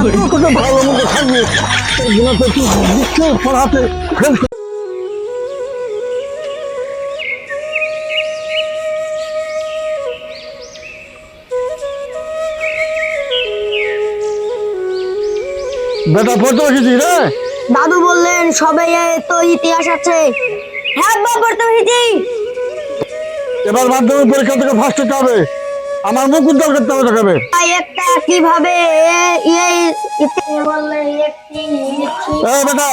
তোকে ভালো মতো থাকবে এগুলো তো পড়াতে বেটা পড়তে বসেছি রে? দাদু বললেন সবে তো ইতিহাস আছে। হ্যাঁ পড়তে বসেছি। এবার মাধ্যমিক পরীক্ষা থেকে ফার্স্ট হতে হবে। আমার মুখ উজ্জ্বল করতে হবে তোকে একটা কীভাবে এই ইতিহাস বললেন একটি এই বেটা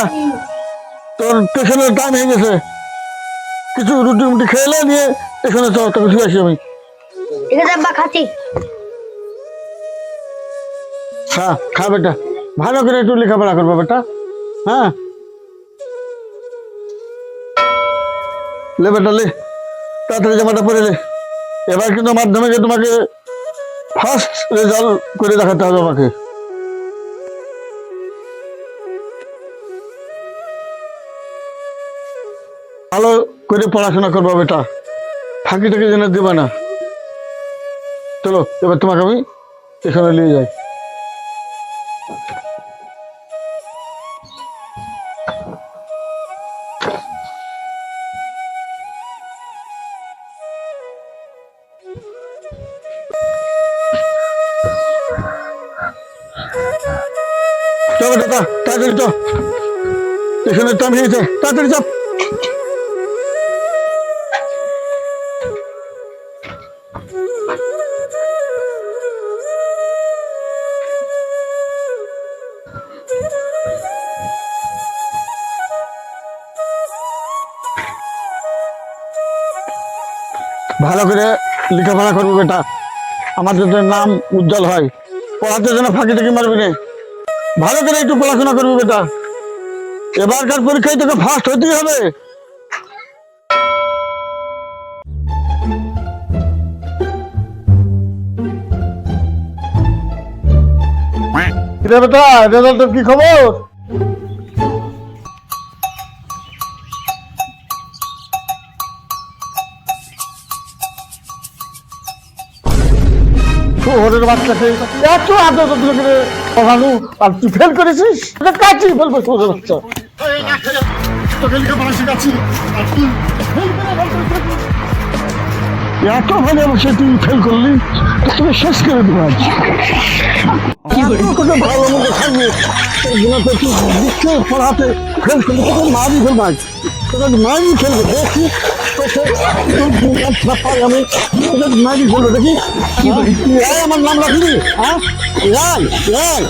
তোর স্টেশনের টাইম হয়ে গেছে কিছু রুটি মুটি খেয়ে নিয়ে স্টেশনে চল তোকে শুয়ে আসি আমি ঠিক আছে আব্বা খাচ্ছি হ্যাঁ খা বেটা ভালো করে একটু লেখাপড়া করব বেটা হ্যাঁ লে বেটা লে তাড়াতাড়ি জামাটা পরে লে এবার কিন্তু মাধ্যমিকে তোমাকে ফার্স্ট রেজাল্ট করে দেখাতে হবে আমাকে ভালো করে পড়াশোনা করব বেটা। ফাঁকি টাকি যেন দেবে না। চলো, এবার তোমাকে আমি এখানে নিয়ে যাই। চলো তাড়াতাড়ি তো এখানে টাইম হয়েছে তাড়াতাড়ি চাপ ভালো করে লেখাপড়া করব বেটা। আমাদের যাতে নাম উজ্জ্বল হয় পড়াতে যেন ফাঁকি থেকে মারবি না। ভালো করে একটু পড়াশোনা করবি বেটা। এবারকার পরীক্ষায় তোকে ফার্স্ট হতেই হবে। বেটা, রেজাল্টের কি খবর? শহরের বাচ্চাকে এত আদর করে পড়ানো আর তুই ফেল করেছিস? তোকে কাটিয়ে ফেলব শহরের বাচ্চা এত ভালো সে তুই ফেল করলি তোকে শেষ করে দেবো আজ। ভালো মতো থাকবে? এগুলো তো পড়াতে ফেল করলি। তোকে মারি ফেলব আজ। তোকে মারি ফেলব দেখি আমার নাম রাখবি হ্যাঁ? লাল রাই